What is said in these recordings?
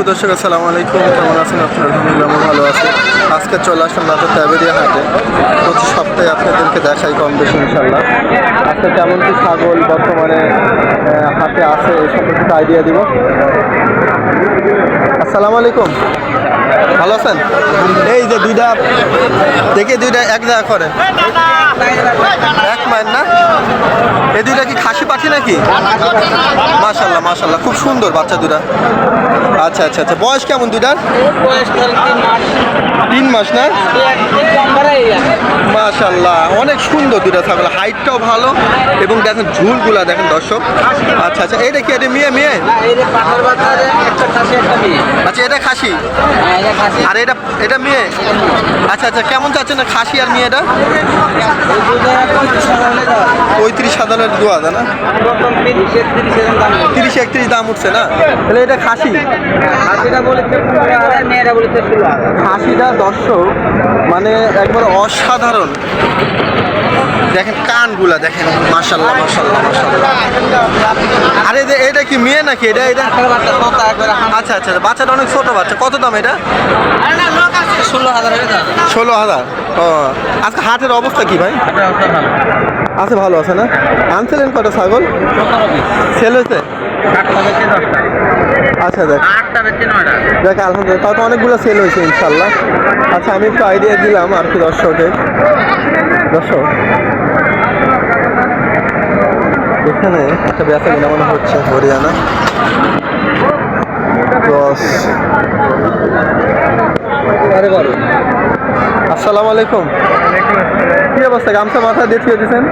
সুদর্শক আসসালামু আলাইকুম। কেমন আছেন? আপনার আলহামদুলিল্লাহ ভালো আছি। আজকে চলে আসলাম নাটোর ট্যাবেরিয়া হাটে। প্রতি সপ্তাহে আপনাদেরকে দেখাই কম বেশি ইনশাল্লাহ আজকে কেমন কি ছাগল বর্তমানে হাতে আছে, এই সম্পর্কে আইডিয়া দিব। আসসালামু আলাইকুম। ভালো আছেন? এই যে দুইটা দেখে দুইটা এক জায়গা করে। এক মাইল না? এই দুইটা কি খাসি পাখি নাকি? মাশাল্লাহ মাশাল্লাহ খুব সুন্দর বাচ্চা দুটা আচ্ছা আচ্ছা আচ্ছা বয়স কেমন দুটার তিন মাস না? মাশাল্লাহ অনেক সুন্দর দুটা ছাগল হাইটটাও ভালো এবং দেখেন ঝুলগুলা দেখেন দর্শক। আচ্ছা আচ্ছা এটা কি এটা মেয়ে মেয়ে। আচ্ছা এটা খাসি? আর এটা এটা মেয়ে? আচ্ছা আচ্ছা কেমন চাচ্ছেন না খাসি আর মেয়েটা? পঁয়ত্রিশ সাধারণ দু হাজার না? তিরিশ একত্রিশ দাম উঠছে না? তাহলে এটা খাসি? খাসিটা দর্শক মানে একবার অসাধারণ। দেখেন কানগুলা, দেখেন মাশাল্লাহ মাশাল্লাহ আরে এটা কি মেয়ে নাকি? এটা এটা আচ্ছা আচ্ছা বাচ্চাটা অনেক ছোট বাচ্চা। কত দাম এটা? ষোলো হাজার ষোলো হাজার। ও আজকে হাটের অবস্থা কি ভাই? আছে ভালো আছে না? আনছিলেন কটা ছাগল? সেল হয়েছে? আচ্ছা দেখ। দেখ আলহামদুলিল্লাহ তাও তো অনেকগুলো সেল হয়েছে ইনশাল্লাহ আচ্ছা আমি একটু আইডিয়া দিলাম আর কি দর্শকের দর্শক এখানে একটা ব্যথা কিনা মনে হচ্ছে হরিয়ানা। ক্রস। আরে আসসালামু আলাইকুম। কি অবস্থা? গামছা মাথা দিয়ে দিয়েছেন?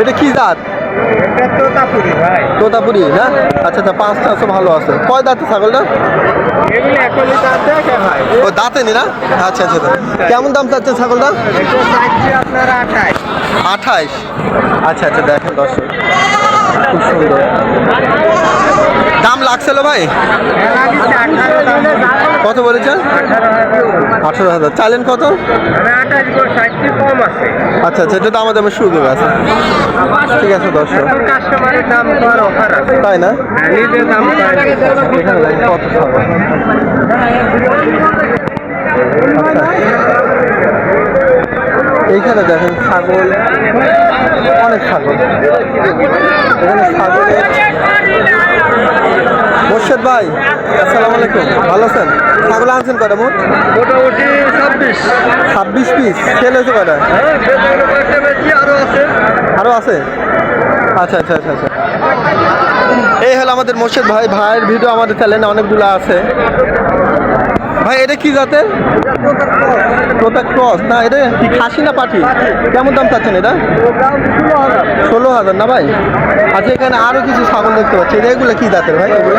এটা কি জাত? তোতাপুরি না? আচ্ছা আচ্ছা পাঁচটা আছে ভালো আছে। কয় দাঁত ছাগলটা? ও দাঁতে নি না? আচ্ছা আচ্ছা আচ্ছা। কেমন দাম চাচ্ছে ছাগলটা? আঠাইশ আচ্ছা আচ্ছা দেখেন দর্শক। খুব সুন্দর। দাম লাগছিল ভাই? কত বলেছেন? আঠারো হাজার। চাইলেন কত? আচ্ছা আচ্ছা তো আমাদের আমার সুযোগ আছে। ঠিক আছে, দর্শক। দাম তাই না? দাম কত এইখানে দেখেন ছাগল অনেক ছাগল। এখানে ছাগলের মোর্শেদ ভাই আসসালামু আলাইকুম। ভালো আছেন? ছাগল আনছেন কটা মোট? মোটামুটি ছাব্বিশ। ছাব্বিশ পিস। সেল হয়েছে কটা হ্যাঁ আরও আছে। আরও আছে? আচ্ছা আচ্ছা আচ্ছা আচ্ছা। এই হলো আমাদের মোর্শেদ ভাই। ভাইয়ের ভিডিও আমাদের চ্যানেলে অনেকগুলো আছে। ভাই, এটা কি জাতের? প্রোতা ক্রস না, এটা কি খাসি না পাঠি কেমন দাম চাচ্ছেন এটা? ষোলো হাজার না ভাই? আচ্ছা এখানে আরও কিছু ছাগল দেখতে পাচ্ছি। এটা এগুলো কি জাতের ভাই, এগুলো?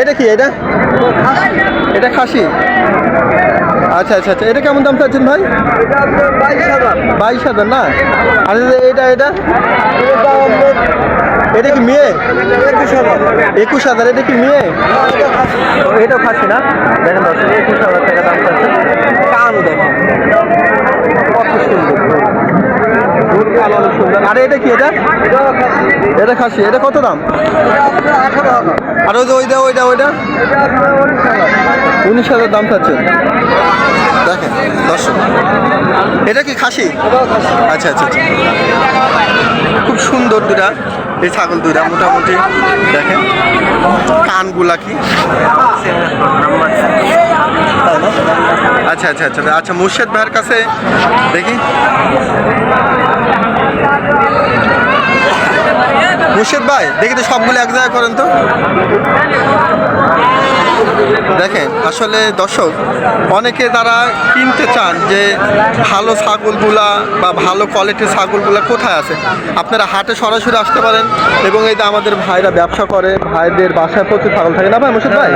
এটা কি এটা? এটা খাসি? আচ্ছা আচ্ছা আচ্ছা। এটা কেমন দাম চাচ্ছেন ভাই? বাইশ হাজার। না? আর এই এটা এটা? এটা কি মেয়ে? একুশ হাজার একুশ হাজার এটা কি মেয়ে? এটা খাসি না? দেখেন দর্শক, একুশ হাজার টাকা দাম চাচ্ছে। কান দেখেন। কত সুন্দর। আর এটা কি এটা? এটা খাসি। এটা কত দাম? আর ওই যে ওইটা ওইটা ওইটা উনিশ হাজার দাম চাচ্ছে। দেখেন, দর্শক। এটা কি খাসি? আচ্ছা আচ্ছা আচ্ছা। খুব সুন্দর দুটা এই ছাগল দুইটা মোটামুটি দেখেন। কানগুলা কি? আচ্ছা আচ্ছা আচ্ছা। আচ্ছা মুর্শেদ ভাইয়ের কাছে দেখি। মুর্শেদ ভাই, দেখি তো সবগুলো এক জায়গায় করেন তো। দেখেন আসলে দর্শক অনেকে তারা কিনতে চান যে ভালো ছাগলগুলা বা ভালো কোয়ালিটির ছাগলগুলা কোথায় আছে আপনারা হাটে সরাসরি আসতে পারেন এবং এই যে আমাদের ভাইরা ব্যবসা করে ভাইদের বাসায় প্রচুর ছাগল থাকে না ভাই মুর্শিদ ভাই?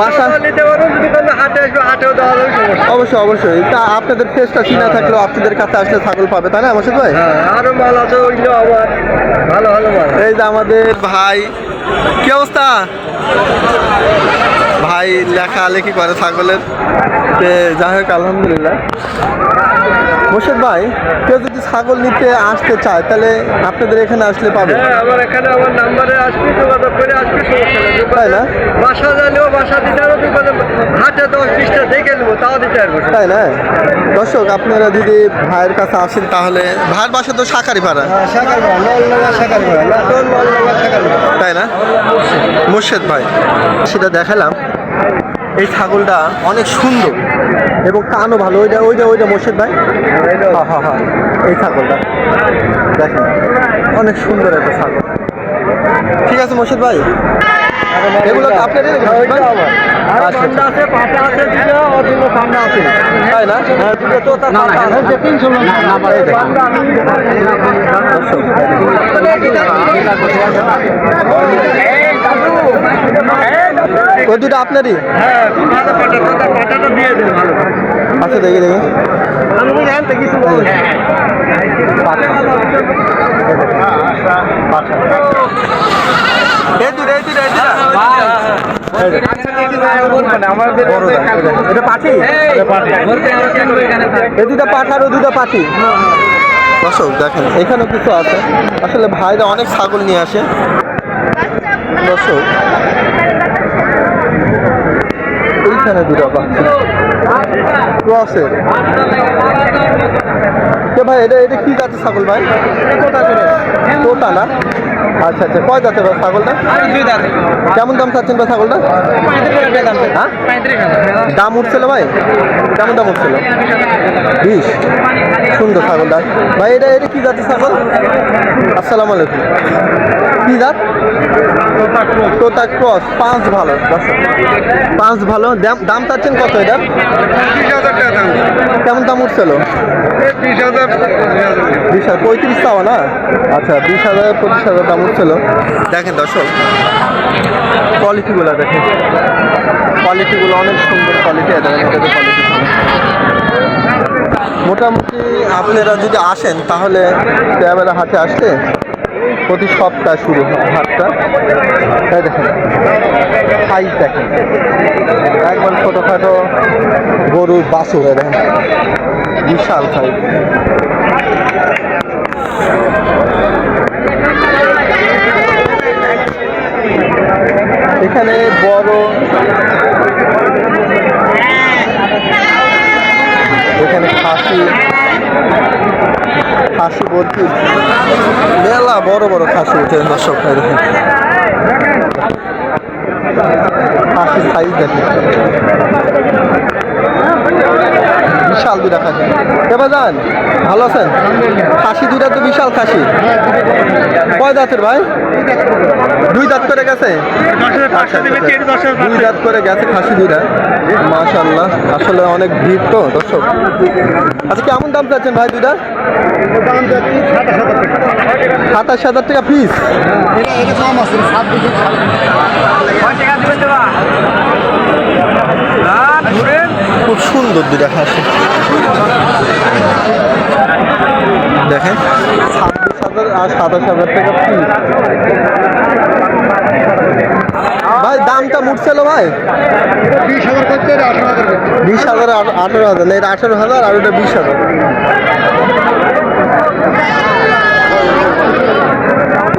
বাসা অবশ্যই অবশ্যই। তা আপনাদের ফেসটা চিনা থাকলেও আপনাদের কাছে আসলে ছাগল পাবে তাই না মুর্শিদ ভাই? হ্যাঁ আরও মাল আছে ওইগুলো আবার ভালো ভালো মাল। এই যে আমাদের ভাই কি অবস্থা? লেখালেখি করে ছাগলের। যাই হোক আলহামদুলিল্লাহ। মোর্শেদ ভাই কেউ যদি ছাগল নিতে আসতে চায় তাহলে আপনাদের এখানে আসলে পাবে। হ্যাঁ আমার এখানে আমার নাম্বারে আসবি যোগাযোগ করে আসবি তাই না? বাসা জানলেও বাসা দিতে দোকানে হাটে দশ বিশটা দেখে নেব তাও দিতে পারব। তাই না? দর্শক আপনারা যদি ভাইয়ের কাছে আসেন তাহলে ভাইয়ের বাসা তো শাকারি পাড়া ভাড়া। তাই না? মুর্শেদ ভাই সেটা দেখালাম। এই ছাগলটা অনেক সুন্দর। এবং কানও ভালো। ওইটা ওইটা ওইটা মুর্শেদ ভাই? হ্যাঁ হ্যাঁ হ্যাঁ। এই ছাগলটা। দেখেন অনেক সুন্দর একটা ছাগল। ঠিক আছে মুর্শেদ ভাই? এগুলো তাই না? তিনশো ওই দুটো আপনারই? আচ্ছা দেখি দেখি। এটা পাঠি দর্শক, দেখেন এখানেও কিছু আছে। আসলে ভাইরা অনেক ছাগল নিয়ে আসে। দর্শক এইখানে দুটা পাচ্ছি ক্রসের কে ভাই এটা এটা কি জাতের ছাগল ভাই? তোতা না? আচ্ছা আচ্ছা কয় জাতের ভাই ছাগলটা? কেমন দাম চাচ্ছেন ভাই ছাগলটা? হ্যাঁ? দাম। উঠছিল ভাই? কেমন দাম উঠছিল? বিশ। সুন্দর ছাগলটা। ভাই এটা এটা কি জাতের ছাগল? আসসালামু আলাইকুম। কি জাত? তোতা ক্রস পাঁচ ভালো পাঁচ ভালো। দাম দাম চাচ্ছেন কত এটা কেমন দাম উঠছিল? বিশ হাজার বিশ হাজার, পঁয়ত্রিশ চাওয়া না? আচ্ছা বিশ হাজার, পঁচিশ হাজার দাম উঠছিল। দেখেন দর্শক কোয়ালিটিগুলো দেখেন। কোয়ালিটিগুলো অনেক সুন্দর কোয়ালিটি দেখেন কোয়ালিটি মোটামুটি আপনারা যদি আসেন, তাহলে ট্রাভেল হাটে আসলে প্রতি সপ্তাহ শুরু হাটটা তাই দেখেন সাইজ দেখেন। একবার ছোটোখাটো গরুর এই দেখেন। বিশাল সাইজ এখানে বড়। এখানে খাসি। খাসি বলছি। মেলা বড় বড় খাসি উঠে দর্শক দেখেন। খাসির সাইজ দেখেন। বিশাল দুটা খাসি। এবার যান ভালো আছেন? খাসি দুটা তো বিশাল খাসি। কয় দাঁতের ভাই? দুই দাঁত করে গেছে? দুই দাঁত করে গেছে খাসি দুইটা। মাশাল্লাহ আসলে অনেক ভিড় তো, দর্শক। আচ্ছা কেমন দাম চাচ্ছেন ভাই দুইটা? সাতাশ হাজার টাকা পিস। খুব সুন্দর দুইটা খাসি। দেখেন। ছাব্বিশ হাজার আর সাতাশ হাজার টাকা পিস ভাই, দামটা মুটছিল ভাই। বিশ হাজার করতে বিশ হাজার। আঠারো হাজার এটা আঠারো হাজার আর ওটা বিশ হাজার।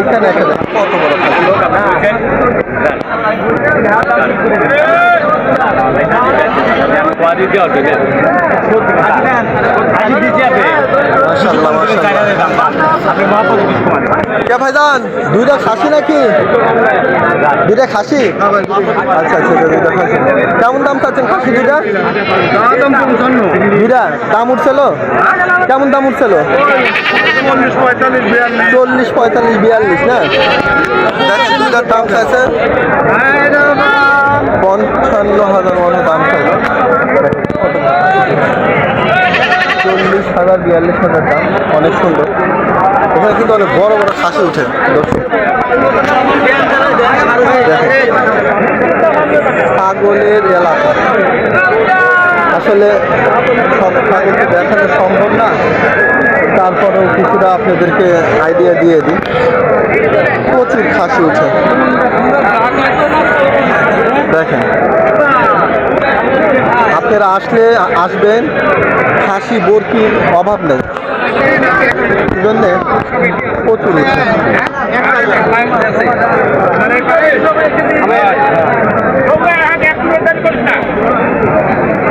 এখানে একটা কত বড় মাশাআল্লাহ, মাশাআল্লাহ। ভাইজান দুইটা খাসি নাকি? দুইটা খাসি? আচ্ছা আচ্ছা দুইটা খাসি। কেমন দাম চাচ্ছেন খাসি দুইটা? দুইটা। দাম উঠছিল? কেমন দাম উঠছিল? চল্লিশ পঁয়তাল্লিশ বিয়াল্লিশ চল্লিশ পঁয়তাল্লিশ বিয়াল্লিশ না দুইটার দাম চাইছে। পঞ্চান্ন হাজার মতো দাম চাইছে চল্লিশ হাজার, বিয়াল্লিশ হাজার দাম, অনেক সুন্দর। এখানে কিন্তু অনেক বড় বড় খাসি উঠে। ছাগলের এলাকা। আসলে সব ছাগল তো দেখানো সম্ভব না। তারপরেও কিছুটা আপনাদেরকে আইডিয়া দিয়ে দিই। প্রচুর খাসি উঠে। দেখেন। আপনারা আসলে আসবেন খাসি বরকির অভাব নেই। জন্যে প্রচুর।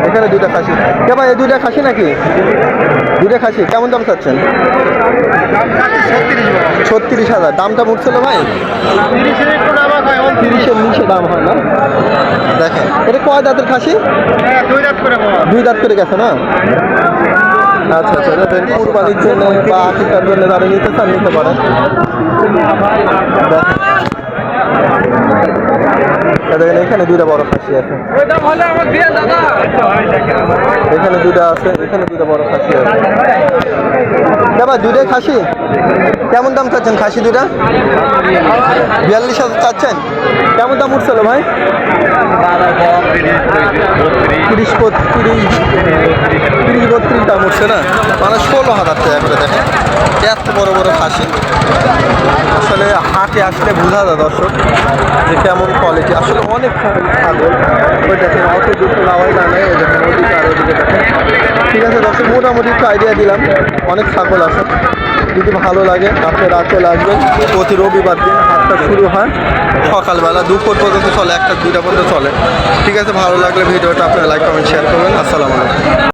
এখানে দুইটা খাসি। কে ভাই, এই দুইটা খাসি নাকি? দুইটা খাসি। কেমন দাম চাচ্ছেন? ছত্রিশ হাজার। দামটা উঠছিল ভাই? তিরিশের নিচে দাম হয় না? দেখেন এটা কয় দাঁতের খাসি? দুই দাঁত করে গেছে না? আচ্ছা আচ্ছা দেখেন কুরবানির জন্য বা আকিকার জন্য যারা নিতে চান নিতে পারেন। দেখেন এখানে দুইটা বড় খাসি আছে। এখানে দুইটা আছে এখানে দুইটা বড় খাসি আছে। দাদা দুইটাই খাসি? কেমন দাম চাচ্ছেন খাসি দুইটা? বিয়াল্লিশ হাজার চাচ্ছেন? কেমন দাম উঠছিল ভাই? তিরিশ বত্রিশ তিরিশ বত্রিশ দাম উঠছে না? মানে ষোলো হাজার টাকা করে দেখেন। এত বড় বড় খাসি। আসলে হাটে আসলে বোঝা যায় দর্শক যে কেমন কোয়ালিটি আসলে অনেক ছাগল। ওই দেখেন অত দুটো লাভাই না নেই ওই দেখেন ওদিকে আর ওদিকে দেখেন। ঠিক আছে দর্শক, মোটামুটি একটু আইডিয়া দিলাম। অনেক ছাগল আছে। যদি ভালো লাগে আপনারা রাতে আসবেন প্রতি রবিবার দিন হাটটা শুরু হয়। সকালবেলা দুপুর পর্যন্ত চলে, একটা দুইটা পর্যন্ত চলে। ঠিক আছে, ভালো লাগলে ভিডিওটা আপনারা লাইক কমেন্ট শেয়ার করবেন। আসসালামু আলাইকুম।